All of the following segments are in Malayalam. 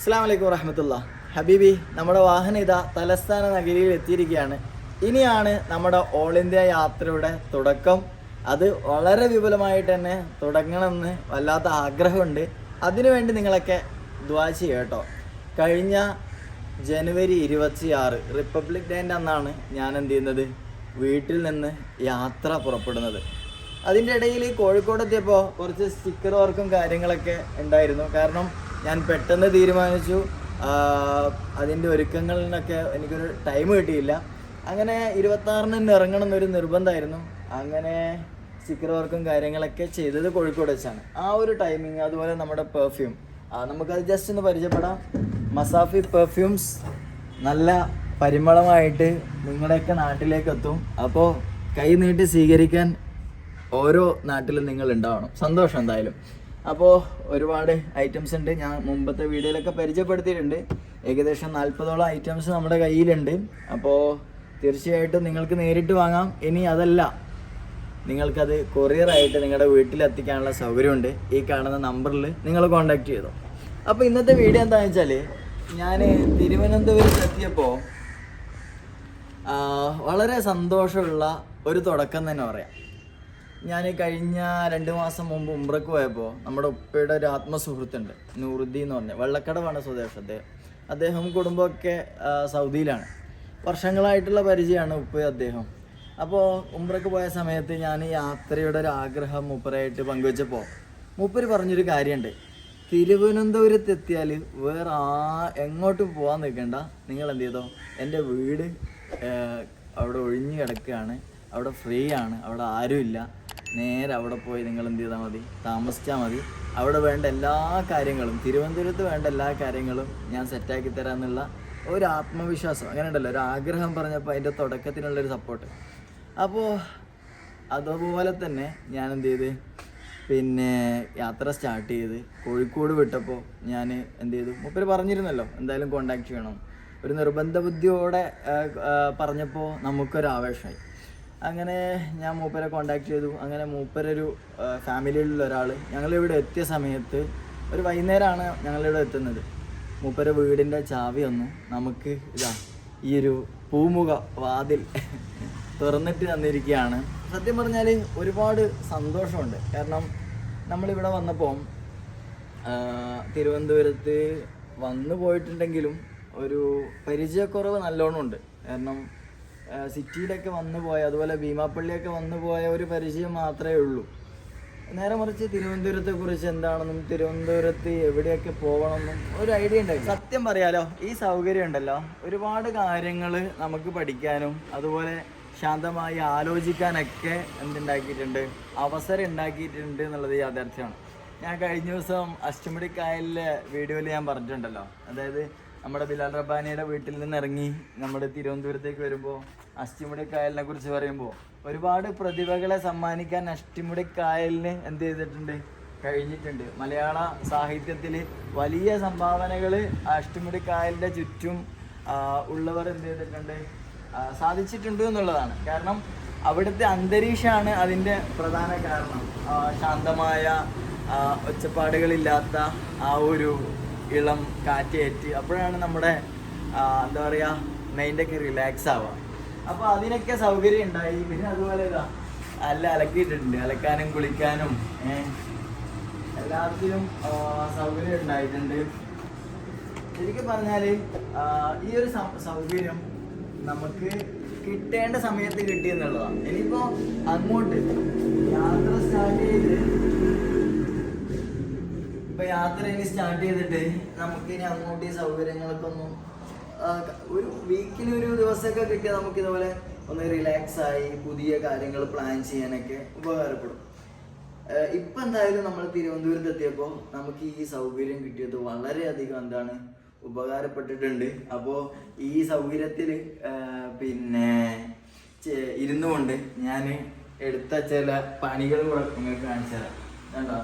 അസ്സാം വലൈക്കും വറഹമത്തുള്ള. ഹബീബി നമ്മുടെ വാഹന ഇതാ തലസ്ഥാന നഗരിയിൽ എത്തിയിരിക്കുകയാണ്. ഇനിയാണ് നമ്മുടെ ഓൾ ഇന്ത്യ യാത്രയുടെ തുടക്കം. അത് വളരെ വിപുലമായിട്ട് തന്നെ തുടങ്ങണമെന്ന് വല്ലാത്ത ആഗ്രഹമുണ്ട്. അതിനുവേണ്ടി നിങ്ങളൊക്കെ ദ്വാ ചെയ്യുക കേട്ടോ. കഴിഞ്ഞ ജനുവരി ഇരുപത്തിയാറ് റിപ്പബ്ലിക് ഡേന്റെ അന്നാണ് ഞാൻ എന്ത് ചെയ്യുന്നത്? വീട്ടിൽ നിന്ന് യാത്ര പുറപ്പെടുന്നത്. അതിന്റെ ഇടയിൽ കോഴിക്കോട് എത്തിയപ്പോൾ കുറച്ച് സ്റ്റിക്കർ വർക്കും കാര്യങ്ങളൊക്കെ ഉണ്ടായിരുന്നു. കാരണം ഞാൻ പെട്ടെന്ന് തീരുമാനിച്ചു. അതിന്റെ ഒരുക്കങ്ങളിനൊക്കെ എനിക്കൊരു ടൈം കിട്ടിയില്ല. അങ്ങനെ ഇരുപത്താറിന് തന്നെ ഇറങ്ങണം എന്നൊരു നിർബന്ധമായിരുന്നു. അങ്ങനെ സ്റ്റിക്കർ വർക്കും കാര്യങ്ങളൊക്കെ ചെയ്തത് കോഴിക്കോട് വെച്ചാണ്. ആ ഒരു ടൈമിങ് അതുപോലെ നമ്മുടെ പെർഫ്യൂം നമുക്കത് ജസ്റ്റ് ഒന്ന് പരിചയപ്പെടാം. മസാഫി പെർഫ്യൂംസ് നല്ല പരിമളമായിട്ട് നിങ്ങളുടെയൊക്കെ നാട്ടിലേക്ക് എത്തും അപ്പോൾ കൈ നീട്ടി സ്വീകരിക്കാൻ ഓരോ നാട്ടിലും നിങ്ങൾ ഉണ്ടാവണം സന്തോഷം എന്തായാലും. അപ്പോൾ ഒരുപാട് ഐറ്റംസ് ഉണ്ട്. ഞാൻ മുമ്പത്തെ വീഡിയോയിലൊക്കെ പരിചയപ്പെടുത്തിയിട്ടുണ്ട്. ഏകദേശം നാൽപ്പതോളം ഐറ്റംസ് നമ്മുടെ കയ്യിലുണ്ട്. അപ്പോൾ തീർച്ചയായിട്ടും നിങ്ങൾക്ക് നേരിട്ട് വാങ്ങാം. ഇനി അതല്ല. നിങ്ങൾക്കത് കൊറിയറായിട്ട് നിങ്ങളുടെ വീട്ടിലെത്തിക്കാനുള്ള സൗകര്യമുണ്ട്. ഈ കാണുന്ന നമ്പറിൽ നിങ്ങൾ കോൺടാക്റ്റ് ചെയ്തോ. അപ്പോൾ ഇന്നത്തെ വീഡിയോ എന്താണെന്ന് വെച്ചാൽ ഞാൻ തിരുവനന്തപുരത്ത് എത്തിയപ്പോൾ വളരെ സന്തോഷമുള്ള ഒരു തുടക്കം തന്നെ പറയാം. ഞാൻ കഴിഞ്ഞ രണ്ട് മാസം മുമ്പ് ഉംറക്ക് പോയപ്പോൾ നമ്മുടെ ഉപ്പയുടെ ഒരു ആത്മസുഹൃത്തുണ്ട് നൂറുദ്ദീൻ എന്ന് പറഞ്ഞ വെള്ളക്കടവാണ് സ്വദേശം അദ്ദേഹം. അദ്ദേഹം കുടുംബമൊക്കെ സൗദിയിലാണ്. വർഷങ്ങളായിട്ടുള്ള പരിചയമാണ് ഉപ്പ അദ്ദേഹം അപ്പോൾ ഉംറക്ക് പോയ സമയത്ത് ഞാൻ യാത്രയുടെ ഒരു ആഗ്രഹം മൂപ്പരായിട്ട് പങ്കുവെച്ചപ്പോൾ മൂപ്പര് പറഞ്ഞൊരു കാര്യമുണ്ട് തിരുവനന്തപുരത്ത് എത്തിയാൽ വേറെ ആ എങ്ങോട്ടും പോകാൻ നിൽക്കണ്ട. നിങ്ങൾ എന്ത് ചെയ്തോ? എന്റെ വീട് അവിടെ ഒഴിഞ്ഞു കിടക്കുകയാണ്. അവിടെ ഫ്രീ ആണ്. അവിടെ ആരുമില്ല. നേരെ അവിടെ പോയി നിങ്ങൾ എന്ത് ചെയ്താൽ മതി? താമസിച്ചാൽ മതി. അവിടെ വേണ്ട എല്ലാ കാര്യങ്ങളും തിരുവനന്തപുരത്ത് വേണ്ട എല്ലാ കാര്യങ്ങളും ഞാൻ സെറ്റാക്കി തരാമെന്നുള്ള ഒരു ആത്മവിശ്വാസം. അങ്ങനെ ഉണ്ടല്ലോ ഒരു ആഗ്രഹം പറഞ്ഞപ്പോൾ അതിന്റെ തുടക്കത്തിനുള്ളൊരു സപ്പോർട്ട് അപ്പോൾ അതുപോലെ തന്നെ ഞാൻ എന്ത് ചെയ്ത് പിന്നെ യാത്ര സ്റ്റാർട്ട് ചെയ്ത് കോഴിക്കോട് വിട്ടപ്പോൾ ഞാൻ എന്ത് ചെയ്തു മുപ്പര് പറഞ്ഞിരുന്നല്ലോ എന്തായാലും കോണ്ടാക്ട് ചെയ്യണം. ഒരു നിർബന്ധ ബുദ്ധിയോടെ പറഞ്ഞപ്പോൾ നമുക്കൊരു ആവേശമായി അങ്ങനെ ഞാൻ മൂപ്പരെ കോണ്ടാക്ട് ചെയ്തു. അങ്ങനെ മൂപ്പരൊരു ഫാമിലിയിലുള്ള ഒരാൾ ഞങ്ങളിവിടെ എത്തിയ സമയത്ത് ഒരു വൈകുന്നേരമാണ് ഞങ്ങളിവിടെ എത്തുന്നത്. മൂപ്പര വീടിന്റെ ചാവി വന്നു. നമുക്ക് ഇതാ ഈ ഒരു പൂമുഖ വാതിൽ തുറന്നിട്ട് തന്നിരിക്കുകയാണ്. സത്യം പറഞ്ഞാൽ ഒരുപാട് സന്തോഷമുണ്ട്. കാരണം നമ്മളിവിടെ വന്നപ്പോൾ തിരുവനന്തപുരത്ത് വന്നു പോയിട്ടുണ്ടെങ്കിലും ഒരു പരിചയക്കുറവ് നല്ലോണം ഉണ്ട് കാരണം സിറ്റിയിലൊക്കെ വന്നു പോയ അതുപോലെ ഭീമാപ്പള്ളിയൊക്കെ വന്നു പോയ ഒരു പരിചയം മാത്രമേ ഉള്ളൂ. നേരെ മറിച്ച് തിരുവനന്തപുരത്തെ കുറിച്ച് എന്താണെന്നും തിരുവനന്തപുരത്ത് എവിടെയൊക്കെ പോകണമെന്നും ഒരു ഐഡിയ ഉണ്ടായി സത്യം പറയാലോ ഈ സൗകര്യം ഉണ്ടല്ലോ. ഒരുപാട് കാര്യങ്ങൾ നമുക്ക് പഠിക്കാനും അതുപോലെ ശാന്തമായി ആലോചിക്കാനൊക്കെ എന്തുണ്ടാക്കിയിട്ടുണ്ട് അവസരം ഉണ്ടാക്കിയിട്ടുണ്ട് എന്നുള്ളത് യാഥാർത്ഥ്യമാണ്. ഞാൻ കഴിഞ്ഞ ദിവസം അഷ്ടമുടി കായലിലെ വീഡിയോയിൽ ഞാൻ പറഞ്ഞിട്ടുണ്ടല്ലോ. അതായത് നമ്മുടെ ബിലാൽ റബ്ബാനിയുടെ വീട്ടിൽ നിന്ന് ഇറങ്ങി നമ്മുടെ തിരുവനന്തപുരത്തേക്ക് വരുമ്പോൾ അഷ്ടിമുടി കായലിനെ കുറിച്ച് പറയുമ്പോൾ ഒരുപാട് പ്രതിഭകളെ സമ്മാനിക്കാൻ അഷ്ടിമുടി കായലിന് എന്ത് ചെയ്തിട്ടുണ്ട്? കഴിഞ്ഞിട്ടുണ്ട്. മലയാള സാഹിത്യത്തിൽ വലിയ സംഭാവനകൾ അഷ്ടിമുടി കായലിന്റെ ചുറ്റും ഉള്ളവർ എന്ത് ചെയ്തിട്ടുണ്ട്? സാധിച്ചിട്ടുണ്ട് എന്നുള്ളതാണ്. കാരണം അവിടുത്തെ അന്തരീക്ഷമാണ് അതിന്റെ പ്രധാന കാരണം. ശാന്തമായ ഒച്ചപ്പാടുകളില്ലാത്ത ആ ഒരു ഇളം കാറ്റേറ്റ് അപ്പോഴാണ് നമ്മുടെ എന്താ പറയുക മൈൻഡൊക്കെ റിലാക്സ് ആവുക. അപ്പോൾ അതിനൊക്കെ സൗകര്യം ഉണ്ടായി. പിന്നെ അതുപോലെ ഇതാ അല്ല അലക്കിയിട്ടുണ്ട്. അലക്കാനും കുളിക്കാനും എല്ലാത്തിനും സൗകര്യം ഉണ്ടായിട്ടുണ്ട്. ശരിക്കും പറഞ്ഞാൽ ഈ ഒരു സൗകര്യം നമുക്ക് കിട്ടേണ്ട സമയത്ത് കിട്ടിയെന്നുള്ളതാണ് ഇനിയിപ്പോൾ അങ്ങോട്ട് യാത്ര സ്റ്റാർട്ട് ചെയ്ത് ഇപ്പൊ യാത്ര ഇനി സ്റ്റാർട്ട് ചെയ്തിട്ട് നമുക്ക് ഇനി അങ്ങോട്ട് ഈ സൗകര്യങ്ങൾക്കൊന്നും ഒന്ന് ഒരു വീക്കിൽ ഒരു ദിവസമൊക്കെ കിട്ടിയാൽ നമുക്ക് ഇതുപോലെ ഒന്ന് റിലാക്സ് ആയി പുതിയ കാര്യങ്ങൾ പ്ലാൻ ചെയ്യാനൊക്കെ ഉപകാരപ്പെടും. ഇപ്പൊ എന്തായാലും നമ്മൾ തിരുവനന്തപുരത്ത് എത്തിയപ്പോൾ നമുക്ക് ഈ സൗകര്യം കിട്ടിയത് വളരെയധികം എന്താണ് ഉപകാരപ്പെട്ടിട്ടുണ്ട്. അപ്പോൾ ഈ സൗകര്യത്തിൽ പിന്നെ ഇരുന്നു കൊണ്ട് ഞാൻ എടുത്ത ചില പണികൾ കൂടെ നിങ്ങൾക്ക് കാണിച്ചു തരാം കണ്ടോ?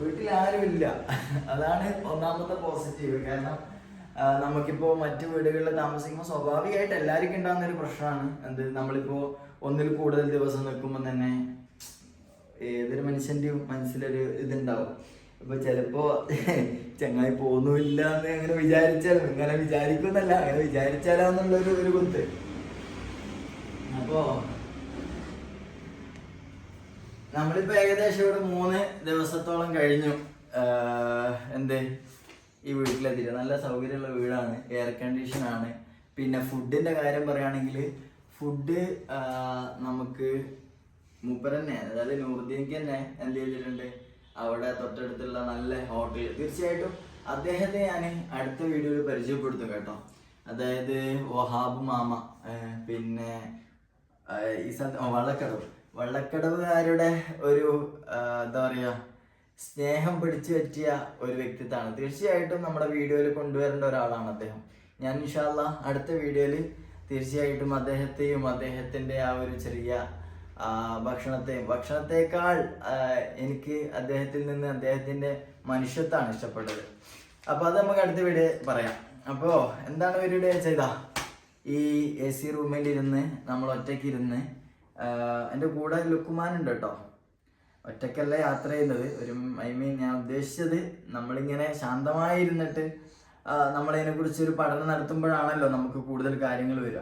വീട്ടിൽ ആരുമില്ല അതാണ് ഒന്നാമത്തെ പോസിറ്റീവ് കാരണം നമുക്കിപ്പോ മറ്റു വീടുകളിൽ താമസിക്കുമ്പോൾ സ്വാഭാവികമായിട്ട് എല്ലാവർക്കും ഉണ്ടാകുന്ന ഒരു പ്രശ്നമാണ്. എന്ത്? നമ്മളിപ്പോ ഒന്നിൽ കൂടുതൽ ദിവസം നിൽക്കുമ്പോൾ തന്നെ ഏതൊരു മനുഷ്യന്റെയും മനസ്സിലൊരു ഇതുണ്ടാവും. ഇപ്പൊ ചിലപ്പോ ചങ്ങായി പോകുന്നില്ല എന്ന് അങ്ങനെ വിചാരിച്ചാലും ഇങ്ങനെ വിചാരിക്കുന്നല്ല അങ്ങനെ വിചാരിച്ചാലാന്നുള്ളൊരു ഒരു കുത്ത്. അപ്പോ നമ്മളിപ്പോ ഏകദേശം ഇവിടെ മൂന്ന് ദിവസത്തോളം കഴിഞ്ഞു. എന്തേ? ഈ വീട്ടിലെത്തിയിട്ട്. നല്ല സൗകര്യമുള്ള വീടാണ്. എയർ കണ്ടീഷൻ ആണ്. പിന്നെ ഫുഡിന്റെ കാര്യം പറയുകയാണെങ്കിൽ ഫുഡ് നമുക്ക് മൂപ്പർ തന്നെ അതായത് നൂറുദ്ദീൻക്ക് തന്നെ എന്ത് ചെയ്തിട്ടുണ്ട്? അവിടെ തൊട്ടടുത്തുള്ള നല്ല ഹോട്ടൽ തീർച്ചയായിട്ടും അദ്ദേഹത്തെ ഞാൻ അടുത്ത വീഡിയോയിൽ പരിചയപ്പെടുത്തും കേട്ടോ. അതായത് വഹാബ് മാമ പിന്നെ ഈ സ്ഥലത്ത് വള്ളക്കടവ്. വള്ളക്കടവുകാരുടെ ഒരു എന്താ പറയുക സ്നേഹം പിടിച്ചു പറ്റിയ ഒരു വ്യക്തിത്വമാണ് തീർച്ചയായിട്ടും നമ്മുടെ വീഡിയോയിൽ കൊണ്ടുവരേണ്ട ഒരാളാണ് അദ്ദേഹം. ഞാൻ ഇൻഷാല്ല അടുത്ത വീഡിയോയിൽ തീർച്ചയായിട്ടും അദ്ദേഹത്തെയും അദ്ദേഹത്തിന്റെ ആ ഒരു ചെറിയ ഭക്ഷണത്തെയും ഭക്ഷണത്തെക്കാൾ എനിക്ക് അദ്ദേഹത്തിൽ നിന്ന് അദ്ദേഹത്തിന്റെ മനുഷ്യത്വമാണ് ഇഷ്ടപ്പെട്ടത്. അപ്പോൾ അത് നമുക്ക് അടുത്ത വീഡിയോ പറയാം. അപ്പോൾ എന്താണ് വീഡിയോ ചെയ്ത ഈ എ സി റൂമിൽ ഇരുന്ന് നമ്മൾ ഒറ്റയ്ക്ക് ഇരുന്ന് എന്റെ കൂടെ ലുക്കുമാൻ ഉണ്ട് കേട്ടോ ഒറ്റയ്ക്കല്ല യാത്ര ചെയ്യുന്നത്. ഒരു ഐ മീൻ ഞാൻ ഉദ്ദേശിച്ചത് നമ്മളിങ്ങനെ ശാന്തമായി ഇരുന്നിട്ട് നമ്മളതിനെ കുറിച്ച് ഒരു പഠനം നടത്തുമ്പോഴാണല്ലോ നമുക്ക് കൂടുതൽ കാര്യങ്ങൾ വരിക.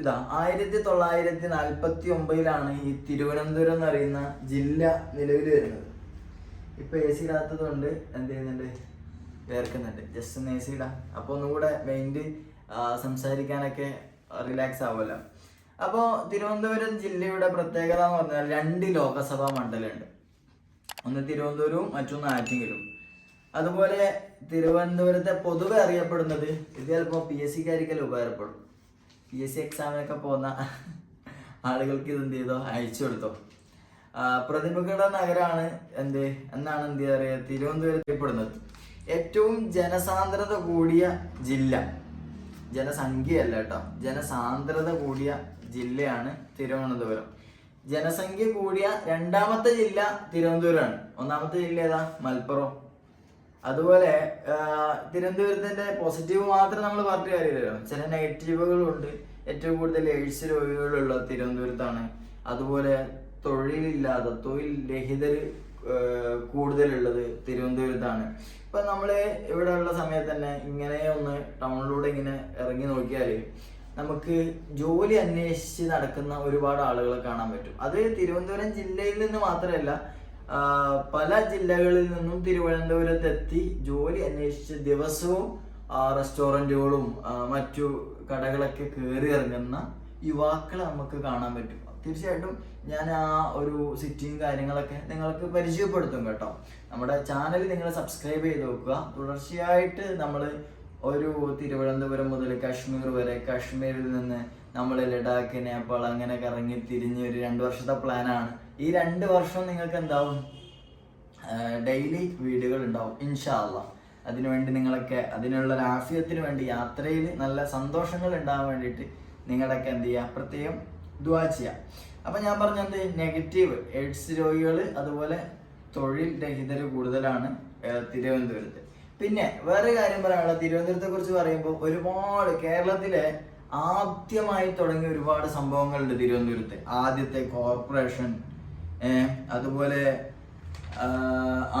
ഇതാ ആയിരത്തി തൊള്ളായിരത്തി നാൽപ്പത്തി ഒമ്പതിലാണ് ഈ തിരുവനന്തപുരം എന്ന് പറയുന്ന ജില്ല നിലവിൽ വരുന്നത്. ഇപ്പൊ എ സി ഇടാത്തത് കൊണ്ട് എന്ത് ചെയ്യുന്നുണ്ട്? വേർക്കുന്നുണ്ട്. ജസ്റ്റ് ഒന്ന് എ സി ഇടാം അപ്പൊ ഒന്നുകൂടെ മൈൻഡ് സംസാരിക്കാനൊക്കെ റിലാക്സ് ആവുമല്ലോ. അപ്പോൾ തിരുവനന്തപുരം ജില്ലയുടെ പ്രത്യേകത എന്ന് പറഞ്ഞാൽ രണ്ട് ലോകസഭാ മണ്ഡലമുണ്ട്. ഒന്ന് തിരുവനന്തപുരവും മറ്റൊന്ന് ആറ്റിങ്ങലും. അതുപോലെ തിരുവനന്തപുരത്തെ പൊതുവെ അറിയപ്പെടുന്നത് ഇത് ചിലപ്പോൾ പി എസ് സിക്കാരിക്കൽ ഉപകാരപ്പെടും പി എസ് സി എക്സാമിനൊക്കെ പോകുന്ന ആളുകൾക്ക് ഇത് എന്ത് ചെയ്തോ അയച്ചു കൊടുത്തോ. പ്രതിഭകളുടെ നഗരമാണ് എന്ത് എന്നാണ് എന്ത് പറയുക തിരുവനന്തപുരം അറിയപ്പെടുന്നത് ഏറ്റവും ജനസാന്ദ്രത കൂടിയ ജില്ല. ജനസംഖ്യയല്ല കേട്ടോ. ജനസാന്ദ്രത കൂടിയ ജില്ലയാണ് തിരുവനന്തപുരം. ജനസംഖ്യ കൂടിയ രണ്ടാമത്തെ ജില്ല തിരുവനന്തപുരമാണ്. ഒന്നാമത്തെ ജില്ല ഏതാ? മലപ്പുറം. അതുപോലെ തിരുവനന്തപുരത്തിന്റെ പോസിറ്റീവ് മാത്രം നമ്മൾ പറഞ്ഞ കാര്യമില്ലല്ലോ. ചില നെഗറ്റീവുകളുണ്ട് ഏറ്റവും കൂടുതൽ എയ്ഡ്സ് രോഗികളുള്ള തിരുവനന്തപുരത്താണ്. അതുപോലെ തൊഴിലില്ലാതെ തൊഴിൽ രഹിതർ കൂടുതലുള്ളത് തിരുവനന്തപുരത്താണ്. ഇപ്പൊ നമ്മൾ ഇവിടെ ഉള്ള സമയത്ത് തന്നെ ഇങ്ങനെ ഒന്ന് ടൗണിലൂടെ ഇങ്ങനെ ഇറങ്ങി നോക്കിയാൽ നമുക്ക് ജോലി അന്വേഷിച്ച് നടക്കുന്ന ഒരുപാട് ആളുകളെ കാണാൻ പറ്റും. അത് തിരുവനന്തപുരം ജില്ലയിൽ നിന്ന് മാത്രമല്ല പല ജില്ലകളിൽ നിന്നും തിരുവനന്തപുരത്തെത്തി ജോലി അന്വേഷിച്ച് ദിവസവും റെസ്റ്റോറന്റുകളും മറ്റു കടകളൊക്കെ കയറി ഇറങ്ങുന്ന യുവാക്കളെ നമുക്ക് കാണാൻ പറ്റും. തീർച്ചയായിട്ടും ഞാൻ ആ ഒരു സിറ്റിയും കാര്യങ്ങളൊക്കെ നിങ്ങൾക്ക് പരിചയപ്പെടുത്തും കേട്ടോ. നമ്മുടെ ചാനൽ നിങ്ങൾ സബ്സ്ക്രൈബ് ചെയ്ത് നോക്കുക. തുടർച്ചയായിട്ട് നമ്മൾ ഒരു തിരുവനന്തപുരം മുതൽ കാശ്മീർ വരെ കാശ്മീരിൽ നിന്ന് നമ്മൾ ലഡാക്ക് നേപ്പാൾ അങ്ങനെ കറങ്ങി തിരിഞ്ഞ് ഒരു രണ്ട് വർഷത്തെ പ്ലാനാണ് ഈ രണ്ട് വർഷം നിങ്ങൾക്ക് എന്താവും? ഡെയിലി വീഡിയോകൾ ഉണ്ടാവും ഇൻഷാല്ല അതിനുവേണ്ടി നിങ്ങളൊക്കെ അതിനുള്ള ഒരു ആഫിയത്തിന് വേണ്ടി യാത്രയിൽ നല്ല സന്തോഷങ്ങൾ ഉണ്ടാകാൻ വേണ്ടിയിട്ട് നിങ്ങളൊക്കെ എന്ത് ചെയ്യുക? പ്രത്യേകം ദുവാ ചെയ്യുക അപ്പം ഞാൻ പറഞ്ഞത് നെഗറ്റീവ് എയ്ഡ്സ് രോഗികൾ അതുപോലെ തൊഴിൽ രഹിതർ കൂടുതലാണ് തിരുവനന്തപുരത്ത്. പിന്നെ വേറെ കാര്യം പറയാനുള്ളത് തിരുവനന്തപുരത്തെ കുറിച്ച് പറയുമ്പോൾ ഒരുപാട് കേരളത്തിലെ ആദ്യമായി തുടങ്ങിയ ഒരുപാട് സംഭവങ്ങളുണ്ട് തിരുവനന്തപുരത്ത്. ആദ്യത്തെ കോർപ്പറേഷൻ അതുപോലെ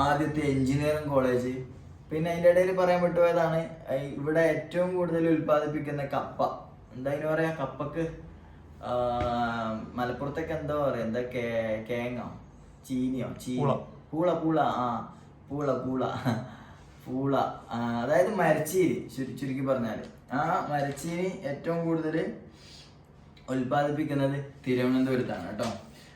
ആദ്യത്തെ എഞ്ചിനീയറിംഗ് കോളേജ്. പിന്നെ അതിന്റെ ഇടയിൽ പറയാൻ പറ്റുപോയതാണ് ഇവിടെ ഏറ്റവും കൂടുതൽ ഉൽപ്പാദിപ്പിക്കുന്ന കപ്പ. എന്താ അതിന് പറയാ? കപ്പക്ക് മലപ്പുറത്തൊക്കെ എന്താ പറയാ എന്താ കേങ്ങോ? ചീനിയോ? ചീനി? പൂള. പൂള പൂള. ആ പൂള പൂള. പൂള. അതായത് മരച്ചീനി ചുരു ചുരുക്കി പറഞ്ഞാൽ ആ മരച്ചീനി ഏറ്റവും കൂടുതൽ ഉൽപ്പാദിപ്പിക്കുന്നത് തിരുവനന്തപുരത്താണ് കേട്ടോ.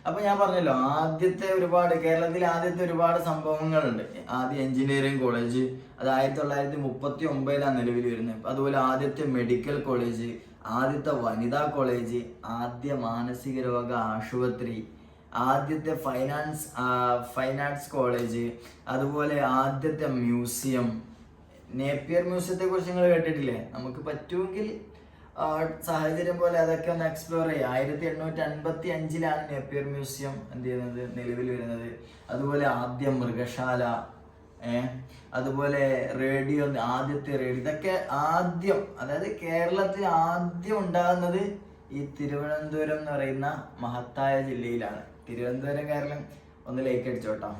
അപ്പൊ ഞാൻ പറഞ്ഞല്ലോ ആദ്യത്തെ ഒരുപാട് കേരളത്തിൽ ആദ്യത്തെ ഒരുപാട് സംഭവങ്ങളുണ്ട്. ആദ്യം എഞ്ചിനീയറിംഗ് കോളേജ് അത് ആയിരത്തി തൊള്ളായിരത്തി മുപ്പത്തി ഒമ്പതിലാണ് നിലവിൽ വരുന്നത്. അതുപോലെ ആദ്യത്തെ മെഡിക്കൽ കോളേജ് ആദ്യത്തെ വനിതാ കോളേജ് ആദ്യ മാനസിക രോഗ ആശുപത്രി ആദ്യത്തെ ഫൈനാൻസ് ആർട്സ് കോളേജ് അതുപോലെ ആദ്യത്തെ മ്യൂസിയം. നേപ്പിയർ മ്യൂസിയത്തെ കുറിച്ച് നിങ്ങൾ കേട്ടിട്ടില്ലേ? നമുക്ക് പറ്റുമെങ്കിൽ സാഹചര്യം പോലെ അതൊക്കെ ഒന്ന് എക്സ്പ്ലോർ ചെയ്യാം. ആയിരത്തി എണ്ണൂറ്റി അൻപത്തി അഞ്ചിലാണ് നേപ്പിയർ മ്യൂസിയം എന്ത് ചെയ്യുന്നത്? നിലവിൽ വരുന്നത്. അതുപോലെ ആദ്യ മൃഗശാല അതുപോലെ റേഡിയോ ആദ്യത്തെ റേഡിയോ. ഇതൊക്കെ ആദ്യം അതായത് കേരളത്തിൽ ആദ്യം ഉണ്ടാകുന്നത് ഈ തിരുവനന്തപുരം എന്ന് പറയുന്ന മഹത്തായ ജില്ലയിലാണ്. തിരുവനന്തപുരം കേരളം ഒന്ന് ലേക്ക് അടിച്ചോട്ടോ.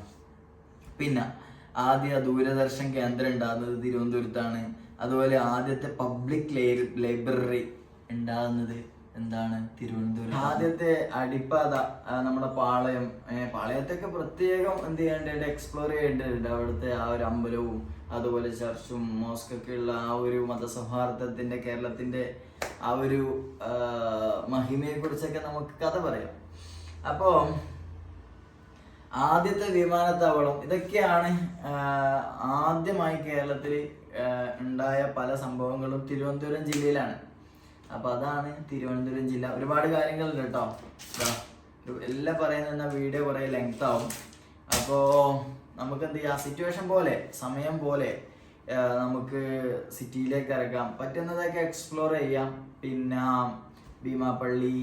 പിന്നെ ആദ്യ ദൂരദർശൻ കേന്ദ്രം ഉണ്ടാകുന്നത് തിരുവനന്തപുരത്താണ്. അതുപോലെ ആദ്യത്തെ പബ്ലിക് ലൈബ്രറി ഉണ്ടാകുന്നത് എന്താണ് തിരുവനന്തപുരം? ആദ്യത്തെ അടിപ്പാത നമ്മുടെ പാളയം. പാളയത്തൊക്കെ പ്രത്യേകം എന്ത് ചെയ്യേണ്ടത് എക്സ്പ്ലോർ ചെയ്യേണ്ടതുണ്ട്. അവിടുത്തെ ആ ഒരു അമ്പലവും അതുപോലെ ചർച്ചും മോസ്കൊക്കെ ഉള്ള ആ ഒരു മതസൗഹാർദ്ദത്തിന്റെ കേരളത്തിന്റെ ആ ഒരു മഹിമയെ കുറിച്ചൊക്കെ നമുക്ക് കഥ പറയാം. അപ്പോ ആദ്യത്തെ വിമാനത്താവളം ഇതൊക്കെയാണ് ആദ്യമായി കേരളത്തിൽ ഉണ്ടായ പല സംഭവങ്ങളും തിരുവനന്തപുരം ജില്ലയിലാണ്. അപ്പൊ അതാണ് തിരുവനന്തപുരം ജില്ല. ഒരുപാട് കാര്യങ്ങളുണ്ട് കേട്ടോ എല്ലാം പറയുന്ന വീഡിയോ കുറെ ലെങ്ത് ആവും. അപ്പോ നമുക്ക് എന്ത് ചെയ്യാം? സിറ്റുവേഷൻ പോലെ സമയം പോലെ നമുക്ക് സിറ്റിയിലേക്ക് ഇറങ്ങാം പറ്റുന്നതൊക്കെ എക്സ്പ്ലോർ ചെയ്യാം. പിന്നെ ഭീമാപ്പള്ളി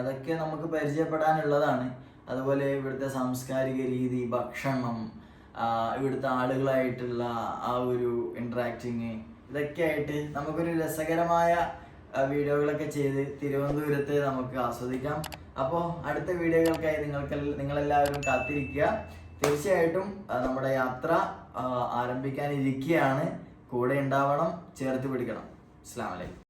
അതൊക്കെ നമുക്ക് പരിചയപ്പെടാനുള്ളതാണ്. അതുപോലെ ഇവിടുത്തെ സാംസ്കാരിക രീതി ഭക്ഷണം ഇവിടുത്തെ ആളുകളായിട്ടുള്ള ആ ഒരു ഇൻട്രാക്ടിങ് ഇതൊക്കെ ആയിട്ട് നമുക്കൊരു രസകരമായ വീഡിയോകളൊക്കെ ചെയ്ത് തിരുവനന്തപുരത്തെ നമുക്ക് ആസ്വദിക്കാം. അപ്പോൾ അടുത്ത വീഡിയോകൾക്കായി നിങ്ങൾക്ക് നിങ്ങളെല്ലാവരും കാത്തിരിക്കുക. തീർച്ചയായിട്ടും നമ്മുടെ യാത്ര ആരംഭിക്കാനിരിക്കുകയാണ് കൂടെ ഉണ്ടാവണം ചേർത്ത് പിടിക്കണം. അസ്സാം വലൈക്കും